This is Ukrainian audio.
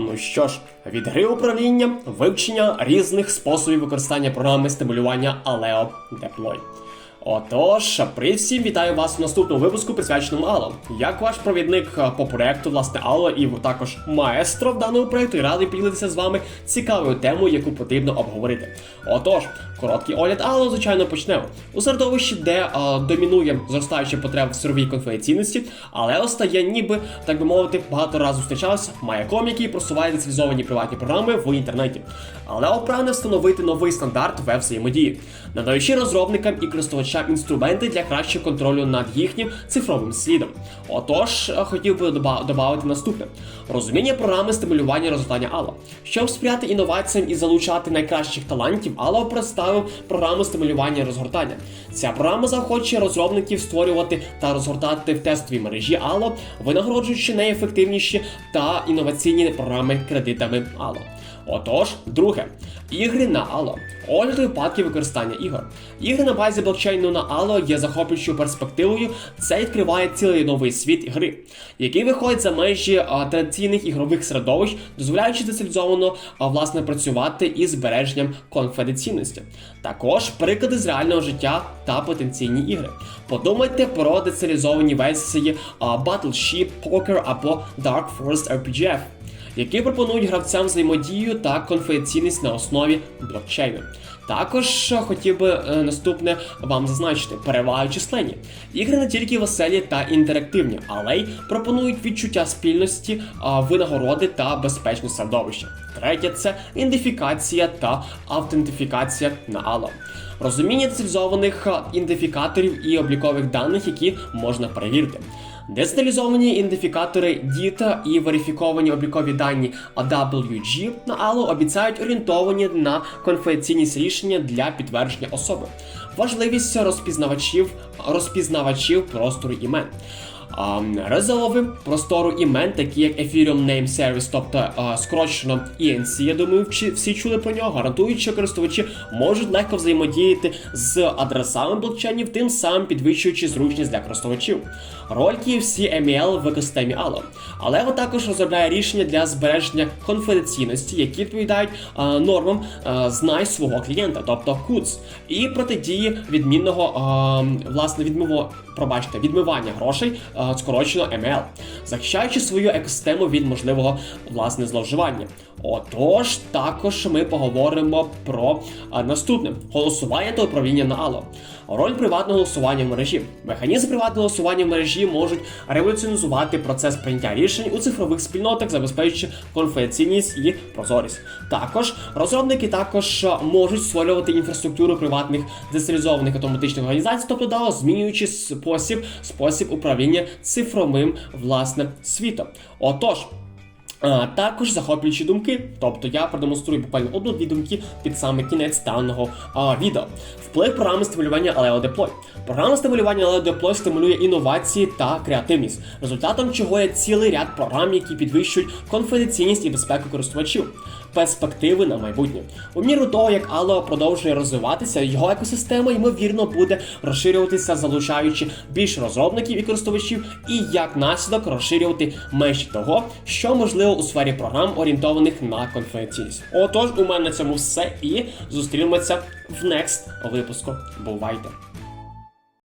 Ну що ж, від гри управління, вивчення різних способів використання програми стимулювання Aleo Deploy. Отож, привіт всім, вітаю вас в наступному випуску, присвяченому Allo. Як ваш провідник е, по проекту, власне, Allo і також маестро в даному проєкту, радий поділитися з вами цікавою темою, яку потрібно обговорити. Отож, короткий огляд Allo, звичайно, почнемо. У середовищі, де е, домінує зростаюча потреба в сировій конфіденційності, але остає ніби, так би мовити, багато разів зустрічався маяком, який просуває децентралізовані приватні програми в інтернеті. Але прагне встановити новий стандарт веб-взаємодії, надаючи розробникам і користувачам інструменти для кращого контролю над їхнім цифровим слідом. Отож, е, хотів би додати наступне: розуміння програми стимулювання розгортання Allo. Щоб сприяти інноваціям і залучати найкращих талантів, Allo представив програму стимулювання розгортання. Ця програма заохочує розробників створювати та розгортати в тестовій мережі Allo, винагороджуючи найефективніші та інноваційні програми кредитами Allo. Отож, друге, ігри на Allo. Огляд випадків використання ігор. Ігри на базі блокчейну на Allo є захоплюючою перспективою. Це відкриває цілий новий світ гри, який виходить за межі а, традиційних ігрових середовищ, дозволяючи децентралізовано власне працювати із збереженням конфіденційності. Також приклади з реального життя та потенційні ігри. Подумайте про децентралізовані версії а, Battleship, Poker або Dark Forest RPGF які пропонують гравцям взаємодію та конфіденційність на основі блокчейну. Також хотів би е, наступне вам зазначити переваги численні. Ігри не тільки веселі та інтерактивні, але й пропонують відчуття спільності, е, винагороди та безпечне середовище. Третє це ідентифікація та автентифікація на Allo. Розуміння децентралізованих е, ідентифікаторів і облікових даних, які можна перевірити. Децентралізовані ідентифікатори DITA і верифіковані облікові дані AWG на Allo обіцяють орієнтовані на конфіденційність рішення для підтвердження особи. Важливість розпізнавачів розпізнавачів простору імен. Резолови простору імен, такі як Ethereum Name Service, тобто скорочено ENC, я думаю, всі чули про нього, гарантують, що користувачі можуть легко взаємодіяти з адресами блокчейнів, тим самим підвищуючи зручність для користувачів. Роль KFC MEL в екосистемі Allo. Але також розробляє рішення для збереження конфіденційності, які відповідають а, нормам а, знай свого клієнта, тобто CUDS, і протидії відмінного а, власне відмово, пробачте, відмивання грошей скорочено ML, захищаючи свою екосистему від можливого власне зловживання. Отож, також ми поговоримо про наступне голосування та управління на Allo. Роль приватного голосування в мережі. Механізми приватного голосування в мережі можуть революціонізувати процес прийняття рішень у цифрових спільнотах, забезпечуючи конфіденційність і прозорість. Також розробники також можуть створювати інфраструктуру приватних децентралізованих автоматичних організацій, тобто DAO, змінюючи спосіб, спосіб управління цифровим власне світом. Отож. Також захоплюючі думки, тобто я продемонструю буквально одну-дві думки під саме кінець даного а, відео. Вплив програми стимулювання Deploy. Програма стимулювання Deploy стимулює інновації та креативність, результатом чого є цілий ряд програм, які підвищують конфіденційність і безпеку користувачів. Перспективи на майбутнє. У міру того, як Allo продовжує розвиватися, його екосистема ймовірно буде розширюватися, залучаючи більше розробників і користувачів, і як наслідок розширювати межі того, що можливо у сфері програм, орієнтованих на конфіденційність. Отож, у мене на цьому все і зустрінемося в next випуску. Бувайте!